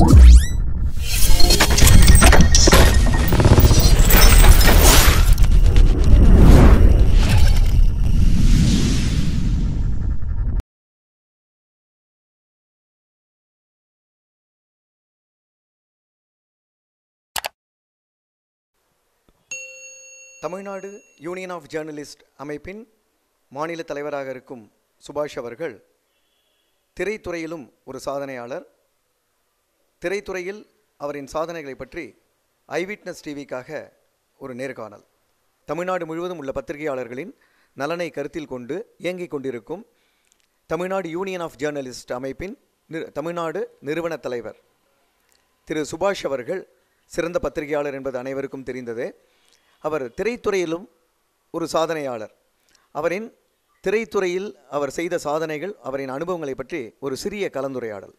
Tamil Nadu union of journalist அமைப்பின் மாநில தலைவராக இருக்கும் சுபாஷ் அவர்கள் திரைத்துறையிலும் ஒரு சாதனையாளர். திரைத்துறையில் அவரின் சாதனைகளை பற்றி ஐவிட்னஸ் டிவிக்காக ஒரு நேர்காணல். தமிழ்நாடு முழுவதும் உள்ள பத்திரிகையாளர்களின் நலனை கருத்தில் கொண்டு இயங்கிக் கொண்டிருக்கும் தமிழ்நாடு யூனியன் ஆஃப் ஜேர்னலிஸ்ட் அமைப்பின் தமிழ்நாடு நிறுவன தலைவர் திரு சுபாஷ் அவர்கள் சிறந்த பத்திரிகையாளர் என்பது அனைவருக்கும் தெரிந்ததே. அவர் திரைத்துறையிலும் ஒரு சாதனையாளர். அவரின் திரைத்துறையில் அவர் செய்த சாதனைகள் அவரின் அனுபவங்களை பற்றி ஒரு சிறிய கலந்துரையாடல்.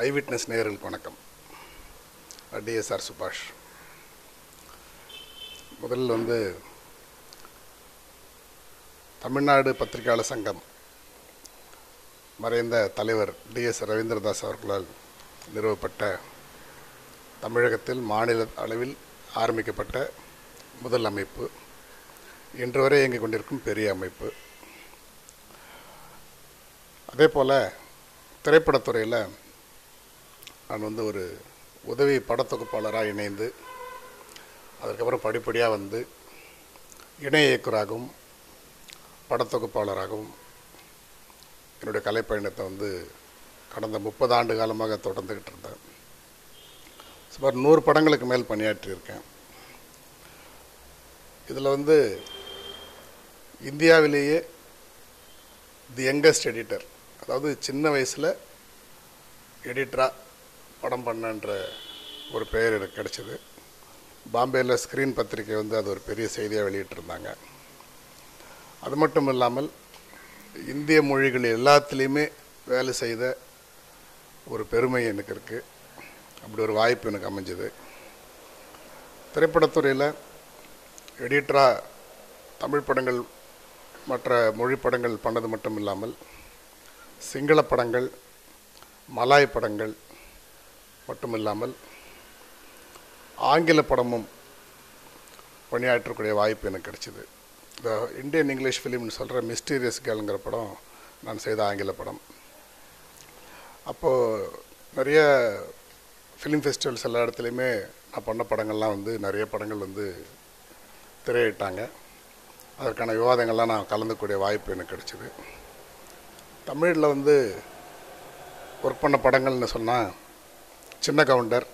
ஐவிட்னஸ் நேயர்களுக்கு வணக்கம். டிஎஸ்ஆர் சுபாஷ் முதல்ல வந்து தமிழ்நாடு பத்திரிகையாளர் சங்கம் மறைந்த தலைவர் டிஎஸ் ரவீந்திரதாஸ் அவர்களால் நிறுவப்பட்ட தமிழகத்தில் மாநில அளவில் ஆரம்பிக்கப்பட்ட முதல் அமைப்பு. இன்று வரை இயங்கிக் கொண்டிருக்கும் பெரிய அமைப்பு. அதே போல் திரைப்படத்துறையில் நான் வந்து ஒரு உதவி படத்தொகுப்பாளராக இணைந்து அதுக்கப்புறம் படிப்படியாக வந்து இணை இயக்குராகவும் படத்தொகுப்பாளராகவும் என்னுடைய கலைப்பயணத்தை வந்து கடந்த முப்பது ஆண்டு காலமாக தொடர்ந்துக்கிட்டு இருந்தேன். சுமார் நூறு படங்களுக்கு மேல் பணியாற்றியிருக்கேன். இதில் வந்து இந்தியாவிலேயே தி யங்கஸ்ட் எடிட்டர் அதாவது சின்ன வயசில் எடிட்டராக படம் பண்ணன்ற ஒரு பெயர் எனக்கு கிடச்சிது. பாம்பேயில் ஸ்க்ரீன் பத்திரிக்கை வந்து அது ஒரு பெரிய செய்தியாக வெளியிட்டிருந்தாங்க. அது மட்டும் இல்லாமல் இந்திய மொழிகள் எல்லாத்துலேயுமே வேலை செய்த ஒரு பெருமை எனக்கு இருக்குது அப்படி ஒரு வாய்ப்பு எனக்கு அமைஞ்சது. திரைப்படத்துறையில் எடிட்டராக தமிழ் படங்கள் மற்ற மொழி படங்கள் பண்ணது மட்டும் இல்லாமல் சிங்கள படங்கள் மலாய் படங்கள் மட்டுமில்லாமல் ஆங்கில படமும் பணியாற்றக்கூடிய வாய்ப்பு எனக்கு கிடைச்சிது. இந்த இந்தியன் இங்கிலீஷ் ஃபிலிம்னு சொல்கிற மிஸ்டீரியஸ் கேளுங்கிற படம் நான் செய்த ஆங்கில படம். அப்போது நிறைய ஃபிலிம் ஃபெஸ்டிவல்ஸ் எல்லா இடத்துலையுமே நான் பண்ண படங்கள்லாம் வந்து நிறைய படங்கள் வந்து திரையிட்டாங்க. அதற்கான விவாதங்கள்லாம் நான் கலந்துக்கூடிய வாய்ப்பு எனக்கு கிடைச்சிது. தமிழில் வந்து ஒர்க் பண்ண படங்கள்னு சொன்னால் சின்ன கவுண்டர்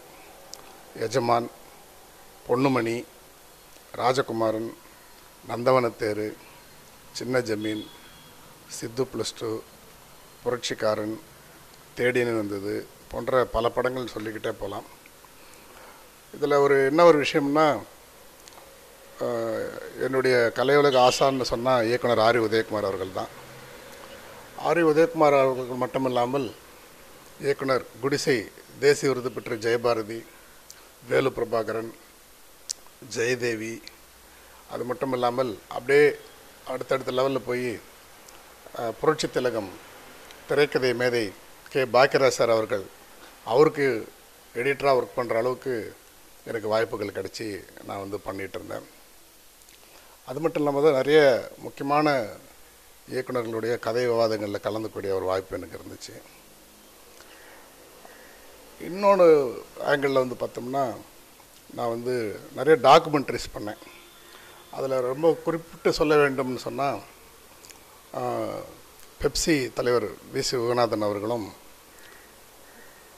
எஜமான் பொன்னுமணி ராஜகுமாரன் நந்தவனத்தேரு சின்ன ஜமீன் சித்து ப்ளஸ் டூ புரட்சிக்காரன் தேடின்னு வந்தது போன்ற பல படங்கள் சொல்லிக்கிட்டே போகலாம் இதில் ஒரு என்ன ஒரு விஷயம்னா என்னுடைய கலையுலக ஆசான்னு சொன்னால் இயக்குனர் ஆரி உதயகுமார் அவர்கள் தான். ஆரி உதயகுமார் அவர்கள் மட்டுமில்லாமல் இயக்குனர் குடிசை தேசிய விருது பெற்ற ஜெயபாரதி வேலு பிரபாகரன் ஜெயதேவி அது மட்டும் இல்லாமல் அப்படியே அடுத்தடுத்த லெவலில் போய் புரட்சி திலகம் திரைக்கதை மேதை கே. பாக்கியராஜ் சார் அவர்கள் அவருக்கு எடிட்டராக ஒர்க் பண்ணுற அளவுக்கு எனக்கு வாய்ப்புகள் கிடச்சி நான் வந்து பண்ணிகிட்டு இருந்தேன். அது மட்டும் இல்லாமல் தான் நிறைய முக்கியமான இயக்குனர்களுடைய கதை விவாதங்களில் கலந்துக்கூடிய ஒரு வாய்ப்பு எனக்கு இருந்துச்சு. இன்னொன்று ஆங்கிளில் வந்து பார்த்தோம்னா நான் வந்து நிறைய டாக்குமெண்ட்ரிஸ் பண்ணேன். அதில் ரொம்ப குறிப்பிட்டு சொல்ல வேண்டும்னு சொன்னால் பெப்சி தலைவர் வி. சி. விஸ்வநாதன் அவர்களும்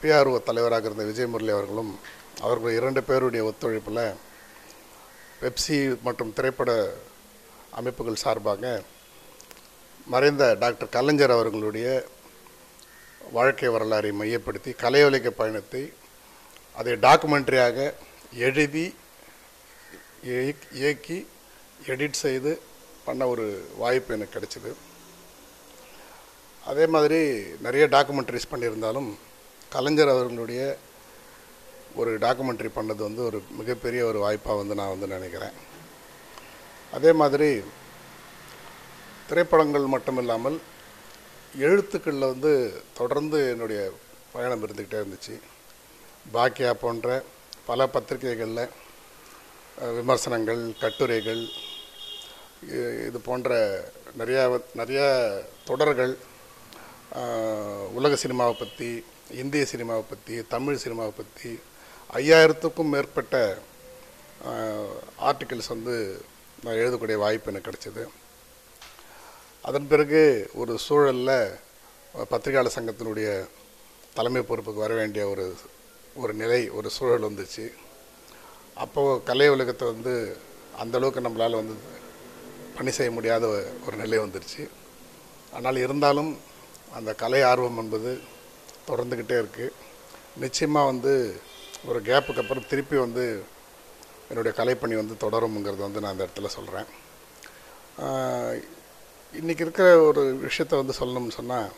பிஆர்ஓ தலைவராக இருந்த விஜய் முரளி அவர்களும் அவர்கள் இரண்டு பேருடைய ஒத்துழைப்பில் பெப்சி மற்றும் திரைப்பட அமைப்புகள் சார்பாக மறைந்த டாக்டர் கலைஞர் அவர்களுடைய வாழ்க்கை வரலாறை மையப்படுத்தி கலையொலிக்க பயணத்தை அதை டாக்குமெண்ட்ரியாக எழுதி இயக்கி எடிட் செய்து பண்ண ஒரு வாய்ப்பு எனக்கு கிடைச்சிது. அதே மாதிரி நிறைய டாக்குமெண்ட்ரிஸ் பண்ணியிருந்தாலும் கலைஞர் அவர்களுடைய ஒரு டாக்குமெண்ட்ரி பண்ணது வந்து ஒரு மிகப்பெரிய ஒரு வாய்ப்பாக வந்து நான் வந்து நினைக்கிறேன். அதே மாதிரி திரைப்படங்கள் மட்டும் இல்லாமல் எழுத்துக்களில் வந்து தொடர்ந்து என்னுடைய பயணம் இருந்துக்கிட்டே இருந்துச்சு. பாக்கியா போன்ற பல பத்திரிகைகளில் விமர்சனங்கள் கட்டுரைகள் இது போன்ற நிறையா நிறையா தொடர்கள் உலக சினிமாவை பற்றி இந்திய சினிமாவை பற்றி தமிழ் சினிமாவை பற்றி ஐயாயிரத்துக்கும் மேற்பட்ட ஆர்டிகிள்ஸ் வந்து நான் எழுதக்கூடிய வாய்ப்பு எனக்கு கிடச்சிது. அதன் பிறகு ஒரு சூழலில் பத்திரிகையாளர் சங்கத்தினுடைய தலைமை பொறுப்புக்கு வர வேண்டிய ஒரு ஒரு நிலை ஒரு சூழல் வந்துச்சு. அப்போது கலை உலகத்தை வந்து அந்தளவுக்கு நம்மளால் வந்து பணி செய்ய முடியாத ஒரு நிலை வந்துருச்சு. ஆனால் இருந்தாலும் அந்த கலை ஆர்வம் என்பது தொடர்ந்துக்கிட்டே இருக்குது நிச்சயமாக வந்து ஒரு கேப்புக்கு அப்புறம் திருப்பி வந்து என்னுடைய கலைப்பணி வந்து தொடரும்ங்கிறது வந்து நான் அந்த இடத்துல சொல்கிறேன் இன்றைக்கி இருக்கிற ஒரு விஷயத்த வந்து சொல்லணும்னு சொன்னால்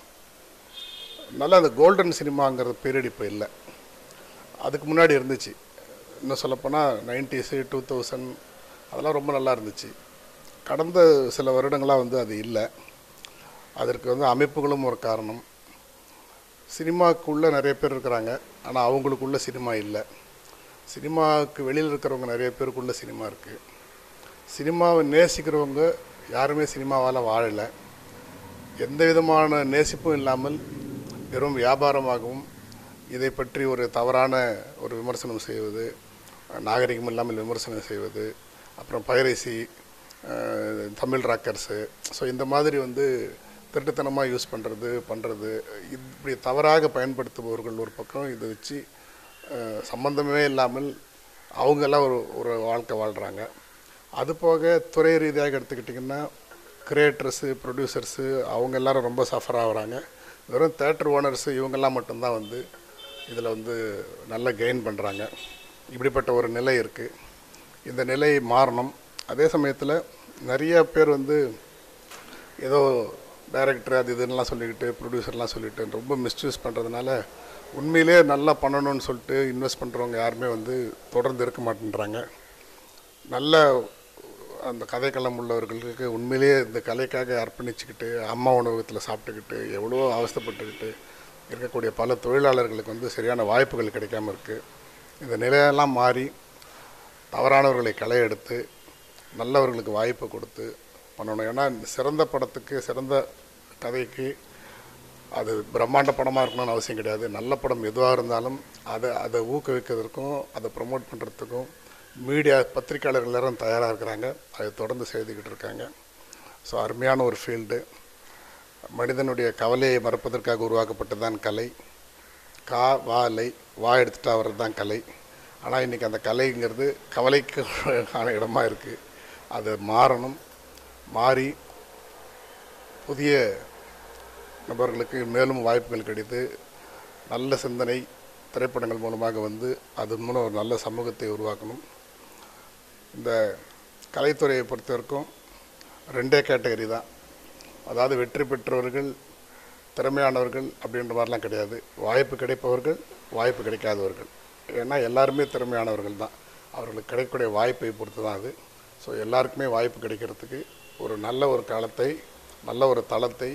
நல்லா அந்த கோல்டன் சினிமாங்கிற பீரியட் இப்போ இல்லை. அதுக்கு முன்னாடி இருந்துச்சு. இன்னும் சொல்லப்போனால் நைன்டிஸு டூ தௌசண்ட் அதெல்லாம் ரொம்ப நல்லா இருந்துச்சு. கடந்த சில வருடங்களாக வந்து அது இல்லை. அதற்கு வந்து அமைப்புகளும் ஒரு காரணம். சினிமாவுக்குள்ளே நிறைய பேர் இருக்கிறாங்க. ஆனால் அவங்களுக்குள்ள சினிமா இல்லை. சினிமாவுக்கு வெளியில் இருக்கிறவங்க நிறைய பேருக்குள்ள சினிமா இருக்குது சினிமாவை நேசிக்கிறவங்க யாருமே சினிமாவால் வாழலை. எந்த விதமான நேசிப்பும் இல்லாமல் வெறும் வியாபாரமாகவும் இதை பற்றி ஒரு தவறான ஒரு விமர்சனம் செய்வது நாகரிகம் இல்லாமல் விமர்சனம் செய்வது அப்புறம் பைரசி தமிழ் ராக்கர்ஸு ஸோ இந்த மாதிரி வந்து திருட்டுத்தனமாக யூஸ் பண்ணுறது பண்ணுறது இப்படி தவறாக பயன்படுத்துபவர்கள் ஒரு பக்கம் இதை வச்சு சம்மந்தமே சம்பந்தமே இல்லாமல் அவங்கெல்லாம் ஒரு ஒரு வாழ்க்கை வாழ்கிறாங்க அது போக துறை ரீதியாக எடுத்துக்கிட்டிங்கன்னா கிரியேட்டர்ஸு ப்ரொடியூசர்ஸு அவங்க எல்லாரும் ரொம்ப சஃபர் ஆகுறாங்க. வெறும் தேட்டர் ஓனர்ஸு இவங்கெல்லாம் மட்டும்தான் வந்து இதில் வந்து நல்ல கெயின் பண்ணுறாங்க இப்படிப்பட்ட ஒரு நிலை இருக்குது இந்த நிலை மாறணும். அதே சமயத்தில் நிறைய பேர் வந்து ஏதோ டைரக்டர் அது இதுன்னெலாம் சொல்லிக்கிட்டு ப்ரொடியூசர்லாம் சொல்லிட்டு ரொம்ப மிஸ்யூஸ் பண்ணுறதுனால உண்மையிலே நல்லா பண்ணணும்னு சொல்லிட்டு இன்வெஸ்ட் பண்ணுறவங்க யாருமே வந்து தொடர்ந்து இருக்க மாட்டேன்றாங்க. நல்ல அந்த கதைக்களம் உள்ளவர்களுக்கு உண்மையிலேயே இந்த கலைக்காக அர்ப்பணிச்சுக்கிட்டு அம்மா உணவகத்தில் சாப்பிட்டுக்கிட்டு எவ்வளோ அவஸ்தைப்பட்டுக்கிட்டு இருக்கக்கூடிய பல தொழிலாளர்களுக்கு வந்து சரியான வாய்ப்புகள் கிடைக்காம இருக்குது இந்த நிலையெல்லாம் மாறி தவறானவர்களை களை எடுத்து நல்லவர்களுக்கு வாய்ப்பு கொடுத்து பண்ணணும். ஏன்னா சிறந்த படத்துக்கு சிறந்த கதைக்கு அது பிரம்மாண்ட படமாக இருக்கணும்னு அவசியம் கிடையாது. நல்ல படம் எதுவாக இருந்தாலும் அதை அதை ஊக்குவிக்கிறதுக்கும் அதை ப்ரமோட் பண்ணுறதுக்கும் மீடியா பத்திரிக்கையாளர்கள் எல்லாரும் தயாராக இருக்கிறாங்க. அதை தொடர்ந்து செய்துக்கிட்டு இருக்காங்க. ஸோ அருமையான ஒரு ஃபீல்டு மனிதனுடைய கவலையை மறப்பதற்காக உருவாக்கப்பட்டதான் கலை. கா வா லை வா எடுத்துகிட்டு வர்றது தான் கலை. ஆனால் இன்றைக்கி அந்த கலைங்கிறது கவலைக்கு ஆன இடமா இருக்குது அது மாறணும். மாறி புதிய நபர்களுக்கு மேலும் வாய்ப்புகள் கிடைத்து நல்ல சிந்தனை திரைப்படங்கள் மூலமாக வந்து அதன் மூலம் ஒரு நல்ல சமூகத்தை உருவாக்கணும். இந்த கலைத்துறையை பொறுத்த வரைக்கும் ரெண்டே கேட்டகரி தான். அதாவது வெற்றி பெற்றவர்கள் திறமையானவர்கள் அப்படின்ற மாதிரிலாம் கிடையாது. வாய்ப்பு கிடைப்பவர்கள் வாய்ப்பு கிடைக்காதவர்கள். ஏன்னா எல்லாருமே திறமையானவர்கள் தான். அவர்களுக்கு கிடைக்கக்கூடிய வாய்ப்பை பொறுத்து தான் அது. ஸோ எல்லாருக்குமே வாய்ப்பு கிடைக்கிறதுக்கு ஒரு நல்ல ஒரு காலத்தை நல்ல ஒரு தளத்தை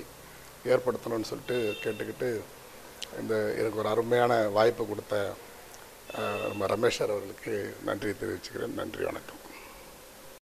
ஏற்படுத்தணும்னு சொல்லிட்டு கேட்டுக்கிட்டு இந்த எனக்கு ஒரு அருமையான வாய்ப்பு கொடுத்த நம்ம ரமேஷ் அவர்களுக்கு நன்றி தெரிவிச்சுக்கிறேன். நன்றி வணக்கம்.